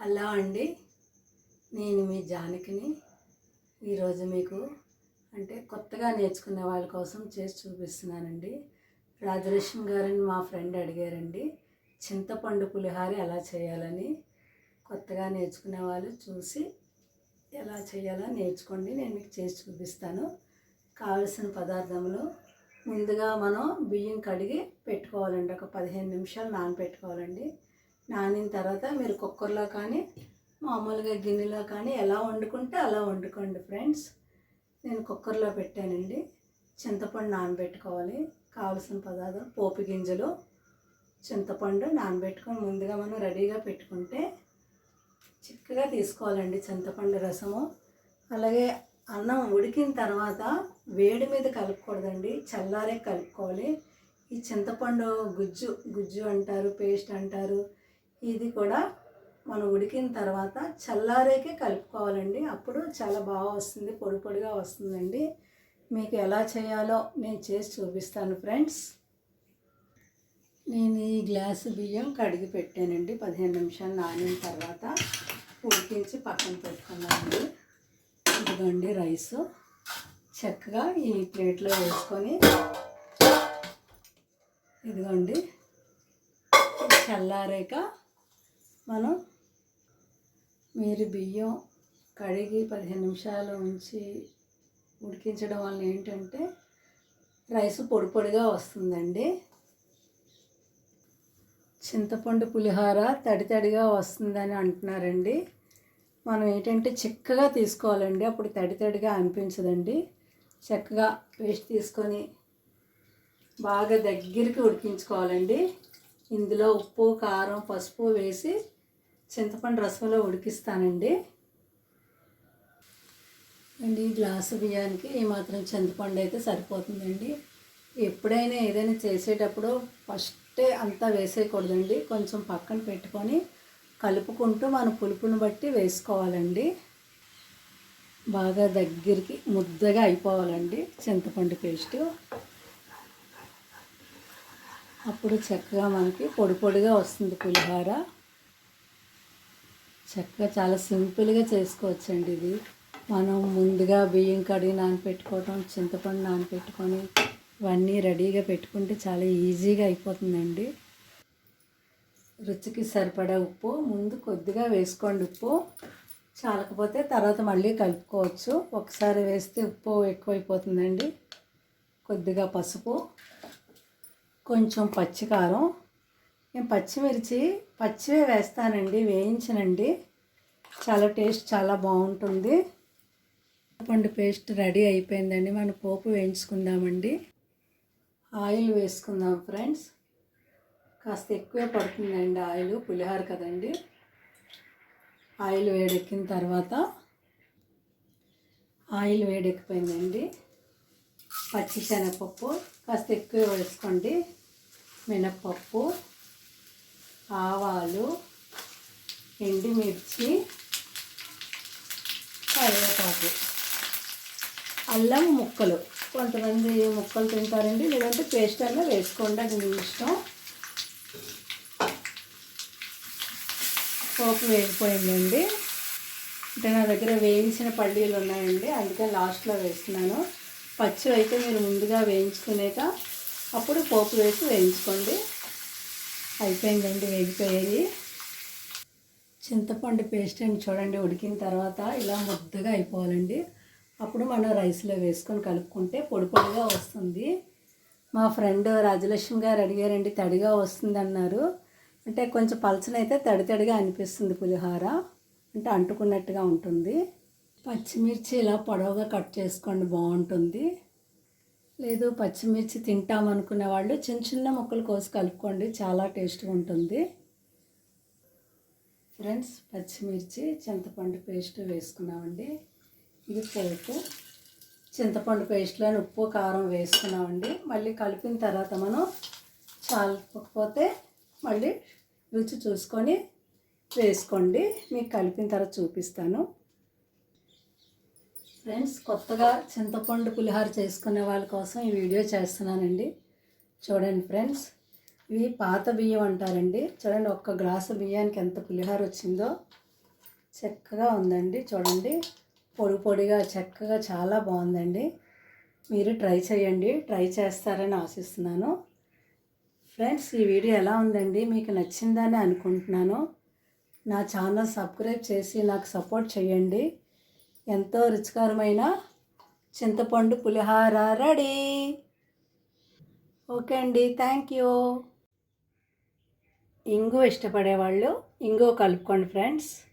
Hello అండి. నేను మీ జానకిని. ఈరోజు మీకు అంటే కొత్తగా నేర్చుకునే వాళ్ళ కోసం చేసి చూపిస్తున్నానండి. రాజలక్ష్మి గారిని మా ఫ్రెండ్ అడిగారండి. చింతపండు పులిహార ఎలా చేయాలని. కొత్తగా నేర్చుకునే వాళ్ళు చూసి ఎలా చేయాలో నేర్చుకోండి. నేను మీకు చేసి చూపిస్తాను. కావలసిన పదార్థములు ముందుగా మనం బియ్యం కడిగి పెట్టుకోవాలండి. ఒక పదిహేను నిమిషాలు నానబెట్టుకోవాలండి నానిన తర్వాత మీరు కుక్కర్లో కానీ మామూలుగా గిన్నెలో కానీ ఎలా వండుకుంటే అలా వండుకోండి ఫ్రెండ్స్. నేను కుక్కర్లో పెట్టానండి. చింతపండు నానబెట్టుకోవాలి. కావలసిన పదార్థం పోపు గింజలు చింతపండు నానబెట్టుకొని ముందుగా మనం రెడీగా పెట్టుకుంటే చిక్కగా తీసుకోవాలండి చింతపండు రసము. అలాగే అన్నం ఉడికిన తర్వాత వేడి మీద కలుపుకూడదండి. చల్లారే కలుపుకోవాలి. ఈ చింతపండు గుజ్జు గుజ్జు అంటారు పేస్ట్ అంటారు ఇది కూడా మనం ఉడికిన తర్వాత చల్లారేకే కలుపుకోవాలండి. అప్పుడు చాలా బాగా వస్తుంది పొడి పొడిగా వస్తుందండి. మీకు ఎలా చేయాలో నేను చేసి చూపిస్తాను ఫ్రెండ్స్. నేను ఈ గ్లాసు బియ్యం కడిగి పెట్టానండి. పదిహేను నిమిషాలు నానిన తర్వాత ఉడికించి పక్కన పెట్టుకున్నానండి. ఇదిగోండి రైస్. చక్కగా ఈ ప్లేట్లో వేసుకొని ఇదిగోండి చల్లారాక మనం మీరు బియ్యం కడిగి పదిహేను నిమిషాలు ఉంచి ఉడికించడం వల్ల ఏంటంటే రైస్ పొడి పొడిగా వస్తుందండి. చింతపండు పులిహోర తడి తడిగా వస్తుందని అంటున్నారండి. మనం ఏంటంటే చిక్కగా తీసుకోవాలండి. అప్పుడు తడి తడిగా అనిపించదండి. చక్కగా పేస్ట్ తీసుకొని బాగా దగ్గరికి ఉడికించుకోవాలండి. ఇందులో ఉప్పు కారం పసుపు వేసి చింతపండు రసంలో ఉడికిస్తానండి. అండి ఈ గ్లాసు బియ్యానికి ఈ మాత్రం చింతపండు అయితే సరిపోతుందండి. ఎప్పుడైనా ఏదైనా చేసేటప్పుడు ఫస్టే అంతా వేసేయకూడదండి. కొంచెం పక్కన పెట్టుకొని కలుపుకుంటూ మన పులుపుని బట్టి వేసుకోవాలండి. బాగా దగ్గరికి ముద్దగా అయిపోవాలండి చింతపండు పేస్టు. అప్పుడు చక్కగా మనకి పొడి పొడిగా వస్తుంది పులిహోర. చక్కగా చాలా సింపుల్గా చేసుకోవచ్చండి ఇది. మనం ముందుగా బియ్యం కడిగి నానపెట్టుకోవటం చింతపండు నానపెట్టుకొని ఇవన్నీ రెడీగా పెట్టుకుంటే చాలా ఈజీగా అయిపోతుందండి. రుచికి సరిపడా ఉప్పు ముందు కొద్దిగా వేసుకోండి ఉప్పు. చాలకపోతే తర్వాత మళ్ళీ కలుపుకోవచ్చు. ఒకసారి వేస్తే ఉప్పు ఎక్కువైపోతుందండి. కొద్దిగా పసుపు కొంచెం పచ్చికారం. నేను పచ్చిమిర్చి పచ్చివే వేస్తానండి వేయించనండి. చాలా టేస్ట్ చాలా బాగుంటుంది. పండు పేస్ట్ రెడీ అయిపోయిందండి. మనం పోపు వేయించుకుందామండి. ఆయిల్ వేసుకుందాం ఫ్రెండ్స్. కాస్త ఎక్కువే పడుతుందండి ఆయిల్. పులిహోర కదండి. ఆయిల్ వేడెక్కిన తర్వాత ఆయిల్ వేడెక్కిపోయిందండి. పచ్చి శనగపప్పు కాస్త ఎక్కువ వేసుకోండి. మినప్పప్పు ఆవాలు ఎండుమిర్చి అల్లం ముక్కలు. కొంతమంది ముక్కలు తింటారండి లేదంటే పేస్ట్ అలా వేసుకోండి అది మీ ఇష్టం. పోపు వేగిపోయిందండి. అంటే నా దగ్గర వేయించిన పల్లీలు ఉన్నాయండి అందుకే లాస్ట్లో వేస్తున్నాను. పచ్చి అయితే మీరు ముందుగా వేయించుకునేక అప్పుడు పోపు వేసి వేయించుకోండి. అయిపోయిందండి వేగిపోయేది చింతపండు పేస్ట్ అండి చూడండి ఉడికిన తర్వాత ఇలా ముద్దగా అయిపోవాలండి. అప్పుడు మనం రైస్లో వేసుకొని కలుపుకుంటే పొడి పొడిగా వస్తుంది. మా ఫ్రెండ్ రాజలక్ష్మి గారు అడిగారండి తడిగా వస్తుంది అన్నారు అంటే కొంచెం పలచనైతే తడి తడిగా అనిపిస్తుంది పులిహోర. అంటే అంటుకున్నట్టుగా ఉంటుంది. పచ్చిమిర్చి ఇలా పొడవుగా కట్ చేసుకోండి బాగుంటుంది. లేదు పచ్చిమిర్చి తింటామనుకునే వాళ్ళు చిన్న చిన్న ముక్కలు కోసి కలుపుకోండి చాలా టేస్ట్గా ఉంటుంది. ఫ్రెండ్స్ పచ్చిమిర్చి చింతపండు పేస్ట్ వేసుకున్నామండి. ఇది పోపు చింతపండు పేస్ట్లో ఉప్పు కారం వేసుకున్నామండి. మళ్ళీ కలిపిన తర్వాత మనం చాలకపోతే మళ్ళీ రుచి చూసుకొని వేసుకోండి. మీకు కలిపిన తర్వాత చూపిస్తాను. ఫ్రెండ్స్ కొత్తగా చింతపండు పులిహోర చేసుకునే వాళ్ళ కోసం ఈ వీడియో చేస్తున్నానండి. చూడండి ఫ్రెండ్స్ ఇవి పాత బియ్యం అంటారండి. చూడండి ఒక్క గ్లాసు బియ్యానికి ఎంత పులిహోర వచ్చిందో. చక్కగా ఉందండి. చూడండి. పొడి పొడిగా చక్కగా చాలా బాగుందండి. మీరు ట్రై చేయండి. ట్రై చేస్తారని ఆశిస్తున్నాను. ఫ్రెండ్స్ ఈ వీడియో ఎలా ఉందండి? మీకు నచ్చిందని అనుకుంటున్నాను. నా ఛానల్ సబ్స్క్రైబ్ చేసి నాకు సపోర్ట్ చేయండి. ఎంతో రుచికరమైన చింతపండు పులిహార రెడీ. ఓకే అండి. Thank you. ఇంగు ఇష్టపడేవాళ్ళు ఇంగు కలుపుకోండి ఫ్రెండ్స్.